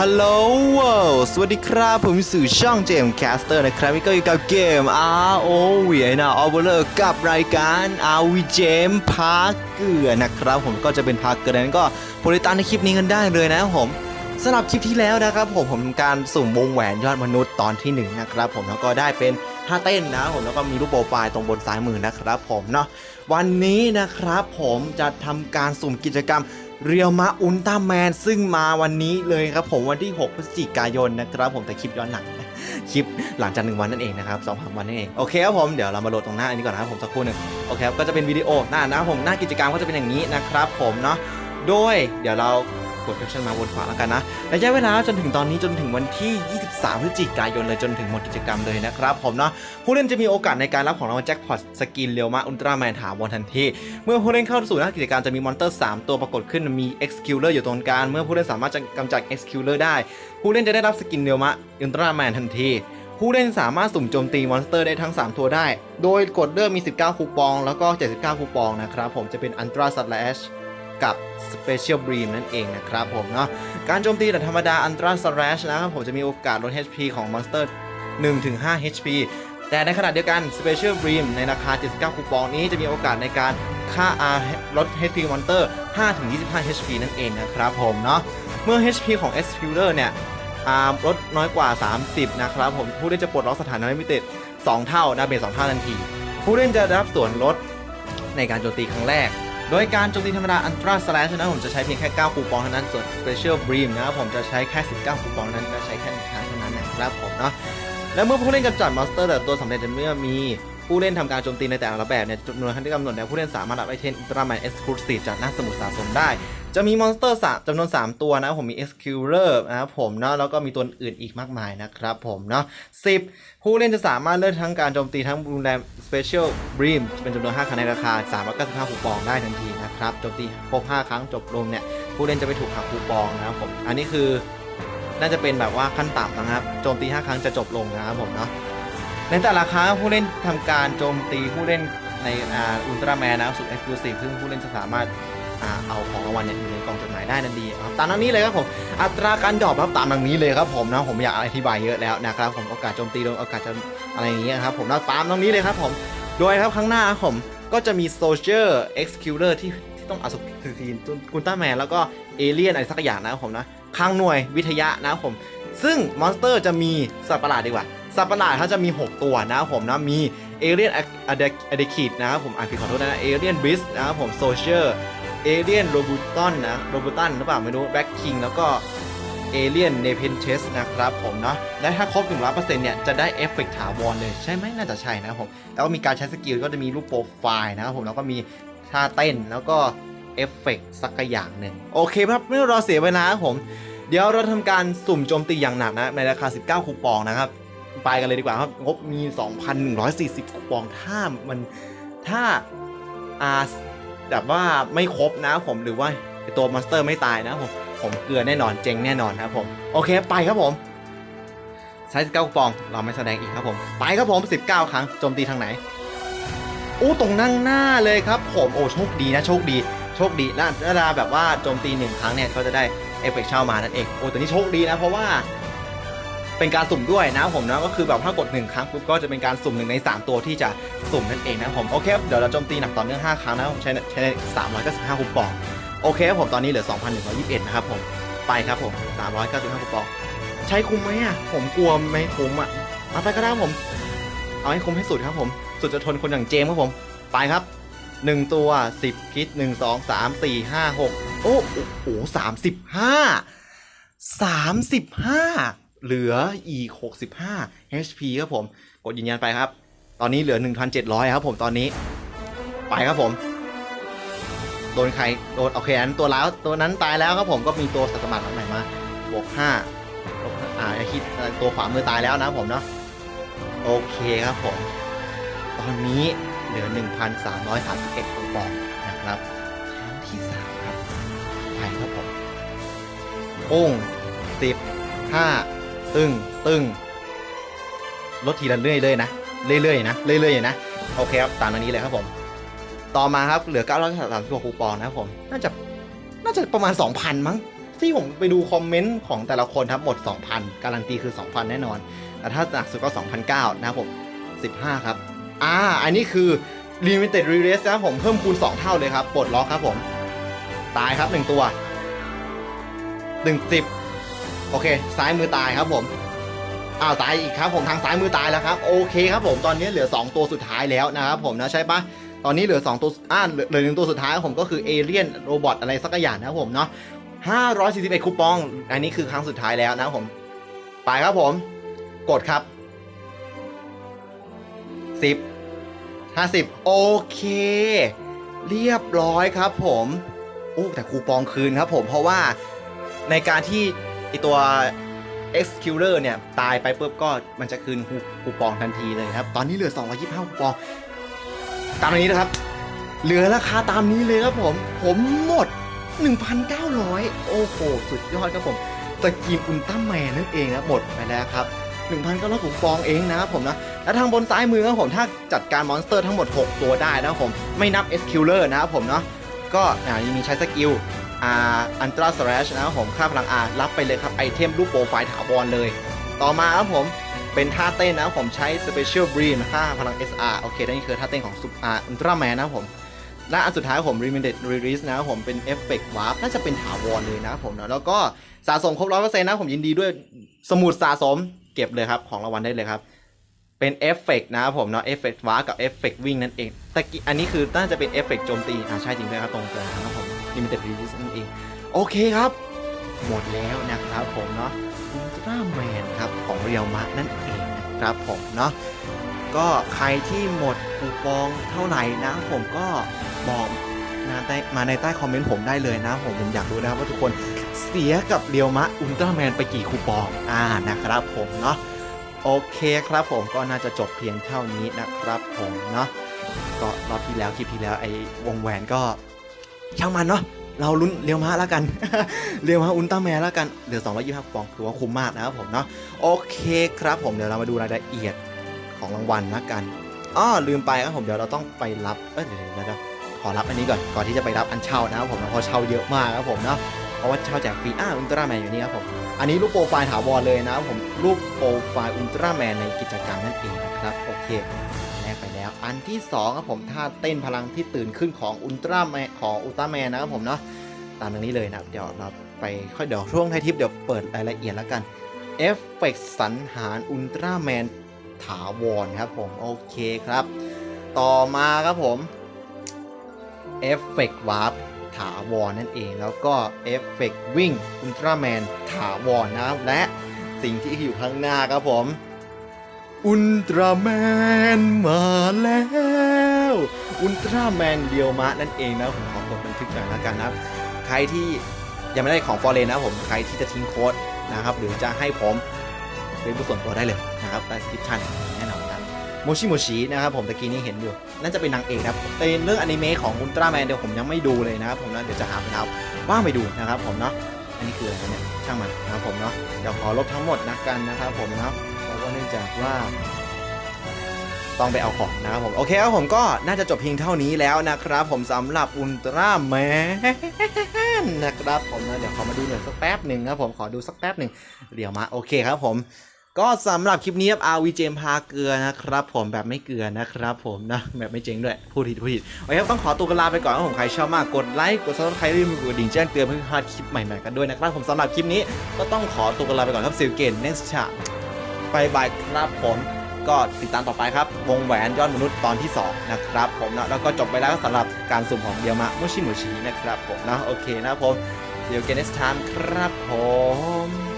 ฮัลโหลสวัสดีครับ ผมสื่อช่องเจมส์แคสเตอร์นะครับนี่ก็อยู่กับเกม R O V นะออเบอร์กับรายการ R V เจมพาเกือนะครับ ผมก็จะเป็นพาเกลือนั้นก็โปรดติดตามในคลิปนี้กันได้เลยนะผมสำหรับคลิปที่แล้วนะครับผมผมทำการสุ่มวงแหวนยอดมนุษย์ตอนที่หนึ่งนะครับผมแล้วก็ได้เป็น ท่าเต้นนะผมแล้วก็มีรูปโปรไฟล์ตรงบนซ้ายมือนะครับผมเนาะวันนี้นะครับผมจะทำการสุ่มกิจกรรมเรียวมาอุลตร้าแมนซึ่งมาวันนี้เลยครับผมวันที่ 6 พฤศจิกายนนะครับ ผมแต่คลิปย้อนหลังคลิปหลังจากหนึ่งวันนั่นเองนะครับสองสามวันนั่นเองโอเคครับผมเดี๋ยวเรามาโหลดตรงหน้าอันนี้ก่อนนะครับผมสักครู่หนึ่งโอเคครับก็จะเป็นวิดีโอหน้านะผมหน้ากิจกรรมก็จะเป็นอย่างนี้นะครับผมเนาะโดยเดี๋ยวเรา กดแคปชั่นมาบนขวาแล้วกันนะระยะเวลาจนถึงตอนนี้จนถึงวันที่ 23 พฤศจิกายนเลยจนถึงหมดกิจกรรมเลยนะครับผมเนาะผู้เล่นจะมีโอกาสในการรับของรางวัลแจ็คพอตสกินเรียวมาอุลตร้าแมนถาวรทันที เมื่อผู้เล่นเข้าสู่หน้ากิจกรรมจะมีมอนเตอร์ 3 ตัวปรากฏขึ้นมี Executor อยู่ตรงกลางเมื่อผู้เล่นสามารถจะกำจัด Executor ได้ ผู้เล่นจะได้รับสกินเรียวมะอุลตร้าแมนทันทีผู้เล่นสามารถสุ่มโจมตีมอนสเตอร์ได้ทั้ง 3 ตัวได้ โดยกดเลือกมี 19 คูปอง แล้วก็ 79 คูปองนะครับ ผมจะเป็น Ultra Slash กับ Special Beam นั่นเองนะครับผมเนาะการโจมตีแบบธรรมดา Ultra Slash นะครับผมจะมีโอกาสลด HP ของมอนสเตอร์1-5 HP แต่ในขณะเดียวกัน Special Beam ในราคา 79 คูปองนี้จะมีโอกาสในการค่า R ลด HP Monster 5-25 HP นั่นเองนะครับผมเนาะเมื่อ HP ของ Executor เนี่ยอ่าลดน้อยกว่า 30 นะครับผมผู้เล่นจะปลดล็อกสถานะลิมิเต็ด2เท่าดาเมจ2เท่าทันที ผู้เล่นจะได้รับส่วนลดในการโจมตีครั้งแรก โดยการโจมตีธรรมดาอันตราสแลชนะผมจะใช้เพียงแค่ 9 คูปองเท่านั้นส่วนสเปเชียลบรีมนะครับผมจะใช้แค่ 19 คูปองนั้นก็ใช้แค่หนึ่งครั้งเท่านั้นนะครับผมเนาะและเมื่อผู้เล่นกำจัดมอนสเตอร์แต่ตัวสำเร็จเมื่อมีผู้เล่นทำการโจมตีในแต่ละแบบเนี่ยจำนวนที่กำหนดเนี่ยผู้เล่นสามารถรับไอเทมอุลตร้าแมนเอ็กซ์คลูซีฟจากหน้าสมุดสะสมได้ จะมีมอนสเตอร์สามจำนวน 3 ตัวนะผมมี e x c u r e r นะครับผมเนาะแล้วก็มีตัวอื่นอีกมากมายนะครับผมเนาะ10 ผู้เล่นจะสามารถเลือกทั้งการโจมตีทั้งบูมแรมสเปเชียลบรีมเป็นจำนวน 5ครั้งในราคา 395คูปองได้ทันทีนะครับโจมตีครบ5ครั้งจบลงเนี่ยผู้เล่นจะไปถูกหักคูปองนะครับผมอันนี้คือน่าจะเป็นแบบว่าขั้นต่ำนะครับโจมตี 5 ครั้งจะจบลงนะครับผมเนาะในแต่ละครั้งผู้เล่นทำการโจมตีผู้เล่นในอุลตร้าแมนนะครับสุดเอ็กซ์คลูซีฟซึ่งผู้เล่นจะสามารถ เอาของรางวัลเนี่ยอยู่ในกล่องจดหมายได้นั่นดีครับตามนั้นนี้เลยครับผมอัตราการดรอปครับตามดังนี้เลยครับผมนะผมอยากอธิบายเยอะแล้วนะครับผมโอกาสโจมตีโดนโอกาสจะอะไรอย่างเงี้ยครับผมนะตามตรงนี้เลยครับผมโดยครับข้างหน้าครับผมก็จะมี Soldier Executor ที่ที่ต้องอาสุทีนอุลตร้าแมนแล้วก็เอเลี่ยนอะไรสักอย่างนะครับผมนะข้างหน่วยวิทยะนะครับผมซึ่งมอนสเตอร์จะมีสัตว์ประหลาดดีกว่าสัตว์ประหลาดเขาจะมี 6 ตัวนะครับผมนะมี เอเลียนอะเดคิดนะครับผมอ่านผิดขอโทษนะเอเลียนบิสนะครับผมโซเชียลเอเลียนโรบูตันนะโรบูตันหรือเปล่าไม่รู้แบ็คคิงแล้วก็เอเลียนเนเพนเชสนะครับผมเนาะและถ้าครบ 1 0 0เนี่ย จะได้เอฟเฟกต์ถาวรเลย ใช่ไหมน่าจะใช่นะครับผม แล้วก็มีการใช้สกิลก็จะมีรูปโปรไฟล์นะครับผมแล้วก็มีท่าเต้นแล้วก็เอฟเฟกต์สักอย่างหนึ่ง โอเคครับไม่รอเสียเวลาครับผม เดี๋ยวเราทำการสุ่มโจมตีอย่างหนักนะ ในราคา 19 คูปองนะครับ ไปกันเลยดีกว่าครับ งบมี 2,140คูปองถ้ามันถ้าอาแบบว่าไม่ครบนะผมหรือว่าตัวมอนสเตอร์ไม่ตายนะผมผมเกลือแน่นอนเจ๊งแน่นอนครับผม โอเคไปครับผมใช้19คูปองเราไม่แสดงอีกครับผม ไปครับผม 19 ครั้งโจมตีทางไหนโอ้ตรงนั่งหน้าเลยครับผมโอ้โชคดีนะโชคดีโชคดีนะเวลาแบบว่าโจมตีหนึ่งครั้งเนี่ยเขาจะได้เอฟเฟกต์เช่ามานั่นเองโอ้แต่นี่โชคดีนะเพราะว่า เป็นการสุ่มด้วยนะผมนะก็คือแบบถ้ากด1ครั้งปุ๊บก็จะเป็นการสุ่มหนึ่งใน 3 ตัวที่จะสุ่มนั่นเองนะผมโอเคเดี๋ยวเราโจมตีหนักต่อเนื่อง5ครั้งนะผมใช้ใช้395คูปองโอเคครับผมตอนนี้เหลือ 2,121 นะครับผมไปครับผม 395คูปองใช้คุ้มไหมอะผมกลัวไม่คุ้มอะมาไปก็ได้ผม เอาให้คุ้มให้สุดครับผม สุดจะทนคนอย่างเจมครับผม ไปครับ 1 ตัว 10คิด1 2 3 4 5 6 โอ้โอ้โห35 35 เหลืออีก 65 HP ครับผม กดยืนยันไปครับ ตอนนี้เหลือ 1,700 ครับผมตอนนี้ ไปครับผม โดนใคร โดนโอเคอันตัวแล้วตัวนั้นตายแล้วครับผมก็มีตัวสัตว์ประหลาดใหม่มาบวก5ลบอ่าคิดตัวขวามือตายแล้วนะผมเนาะโอเคครับผม ตอนนี้เหลือ 1,331คูปองนะครับครั้งที่3ครับไปครับผมโป้งสิบห้า ตึงตึงลดทีละเรื่อยเลยๆนะเรื่อยๆนะเรื่อยๆนะโอเคครับตามนี้เลยครับผม ต่อมาครับเหลือ936คูปองนะครับผมน่าจะน่าจะประมาณ 2,000 มั้ง ที่ผมไปดูคอมเมนต์ของแต่ละคนครับหมด 2,000 การันตีคือ 2,000 แน่นอน แต่ถ้าหนักสุดก็ 2,009นะครับผม 15 ครับ อ่า อันนี้คือ Limited Release นะครับผมเพิ่มคูณ 2 เท่าเลยครับปลดล็อกครับผม ตายครับ 1 ตัว1 10 โอเค ซ้ายมือตายครับผมอ้าวตายอีกครับผมทางซ้ายมือตายแล้วครับโอเคครับผมตอนนี้เหลือ 2 ตัวสุดท้ายแล้วนะครับผมนะใช่ปะตอนนี้เหลือ 2 ตัวอ่าเหลือหนึ่งตัวสุดท้ายผมก็คือเอเลี่ยนโรบอทอะไรสักอย่างนะครับผมเนาะ541คูปอง อันนี้คือครั้งสุดท้ายแล้วนะครับผม ไปครับผม กดครับ 10 50 โอเค เรียบร้อยครับผมโอ้แต่คูปองคืนครับผมเพราะว่าในการที่ อตัว Executor เนี่ย ตายไปปุ๊บก็มันจะคืนคูปองทันทีเลยครับ ตอนนี้เหลือ 225คูปอง ตามนี้นะครับ เหลือราคาตามนี้เลยครับผม ผมหมด 1,900 โอ้โห สุดยอดครับผมสกีมอุลตร้าแมนนั่นเองนะหมดไปแล้วครับ1,900คูปองเองนะครับผมนะ และทางบนซ้ายมือครับผมถ้าจัดการมอนสเตอร์ทั้งหมด 6 ตัวได้นะครับผม ไม่นับ s q l e r นะครับผมเนาะ ก็อ่ามีใช้สกิล อันตราสแลชนะครับผมค่าพลังอารับไปเลยครับไอเทมรูปโปรไฟล์ถาวรเลย ต่อมาครับผมเป็นท่าเต้นนะครับผมใช้ Special Beam ค่าพลัง SR โอเคนี่คือท่าเต้นของซุปอ่าอันตราแมนนะครับผมและอันสุดท้ายผม Limited Release นะครับผมเป็นเอฟเฟกต์วาร์น่าจะเป็นถาวรเลยนะครับผมเนาะแล้วก็สะสมครบร้อยเปอร์เซ็นต์นะผมยินดีด้วยสมุดสะสมเก็บเลยครับ ของรางวัลได้เลยครับ เป็นเอฟเฟกต์นะครับผมเนาะเอฟเฟกต์วาร์กับเอฟเฟกต์วิ่งนั่นเองแต่กี้อันนี้คือน่าจะเป็นเอฟเฟกต์โจมตี อ่าใช่จริงด้วยครับตรงกันนะครับผม Limited Release นั่น เอง โอเคครับ หมดแล้วนะครับผมเนาะอุลตร้าแมนครับของเรียวมะนั่นเองนะครับผมเนาะก็ใครที่หมดคูปองเท่าไหร่นะผมก็บอกนะได้มาในใต้คอมเมนต์ผมได้เลยนะผมผมอยากรู้นะครับว่าทุกคนเสียกับเรียวมะอุลตร้าแมนไปกี่คูปองอ่านะครับผมเนาะโอเคครับผมก็น่าจะจบเพียงเท่านี้นะครับผมเนาะก็รอบที่แล้วคลิปที่แล้วไอ้วงแหวนก็ช่างมันเนาะ เราลุ้นเรียวมะแล้วกัน เรียวมะอุลตร้าแมนแล้วกัน เหลือ 225คูปองถือว่าคุ้มมากนะครับผมเนาะ โอเคครับผม เดี๋ยวเรามาดูรายละเอียดของรางวัลนะกันอ้อลืมไปครับผม เดี๋ยวเราต้องไปรับ เอ้ยเดี๋ยวเดี๋ยวขอรับอันนี้ก่อน ก่อนที่จะไปรับอันเช่านะครับผมเพราะเช่าเยอะมากครับผมเนาะ เพราะว่าเช่าแจกฟรีอ่าอุลตร้าแมนอยู่นี่ครับผม อันนี้รูปโปรไฟล์ถาวรเลยนะครับผม รูปโปรไฟล์อุลตร้าแมนในกิจกรรมนั่นเองนะครับ โอเค อันที่สองครับผมท่าเต้นพลังที่ตื่นขึ้นของอุลตร้าแมนของอุลตร้าแมนนะครับผมเนาะตามตรงนี้เลยนะครับเดี๋ยวเราไปค่อยเดี๋ยวช่วงท้ายทิปเดี๋ยวเปิดรายละเอียดแล้วกันเอฟเฟกต์สันหารอุลตร้าแมนถาวรครับผมโอเคครับ ต่อมาครับผมเอฟเฟกต์วาร์ปถาวรนั่นเอง แล้วก็เอฟเฟกต์วิ่งอุลตร้าแมนถาวรนะครับและสิ่งที่อยู่ข้างหน้าครับผม อุลตร้าแมนมาแล้ว อุลตร้าแมนเดียวมะนั่นเองนะผมขอกดบันทึกหน่อยแล้วกันนะครับใครที่ยังไม่ได้ของฟอร์เรนนะผมใครที่จะทิ้งโค้ดนะครับหรือจะให้ผมเป็นผู้ส่วนตัวได้เลยนะครับใต้สคริปชั่นแน่นอนครับโมชิโมชินะครับผมตะกี้นี้เห็นอยู่น่าจะเป็นนางเอกครับเป็นเรื่องอนิเมะของอุลตร้าแมนเดี๋ยวผมยังไม่ดูเลยนะครับผมนะเดี๋ยวจะหาไปเอาว่างไปดูนะครับผมเนาะอันนี้คืออะไรเนี่ยช่างมันนะครับผมเนาะเดี๋ยวขอลบทั้งหมดนะกันนะครับผมเนาะ ว่าเนื่องจากว่าต้องไปเอาของนะครับผม โอเคครับผมก็น่าจะจบเพียงเท่านี้แล้วนะครับ ผมสำหรับอุลตร้าแมนนะครับผมนะเดี๋ยวขอมาดูหน่อยสักแป๊บหนึ่งครับผมขอดูสักแป๊บหนึ่งเดี๋ยวมาโอเคครับผม ก็สำหรับคลิปนี้ครับอาวีเจมพาเกลือนะครับ ผมแบบไม่เกลือนะครับผมนะแบบไม่เจ๊งด้วยพูดผิดพูดผิดโอเคครับต้องขอตัวกลาไปก่อนครับผมใครชอบมากกดไลค์กดซับสไครต์รีบกดดิ่งแจ้งเตือนเพื่อพลาดคลิปใหม่ๆกันด้วยนะครับผมสำหรับคลิปนี้ก็ต้องขอตัวกลาไปก่อนครับซิลเกนเนสชา ไปบายครับผมก็ติดตามต่อไปครับ วงแหวนยอดมนุษย์ตอนที่ 2 นะครับผมนะแล้วก็จบไปแล้วสำหรับการสุ่มของเดียวมะมุชิมุชินะครับผมนะโอเคนะครับผมเดี๋ยวเกนเนสไทม์ครับผม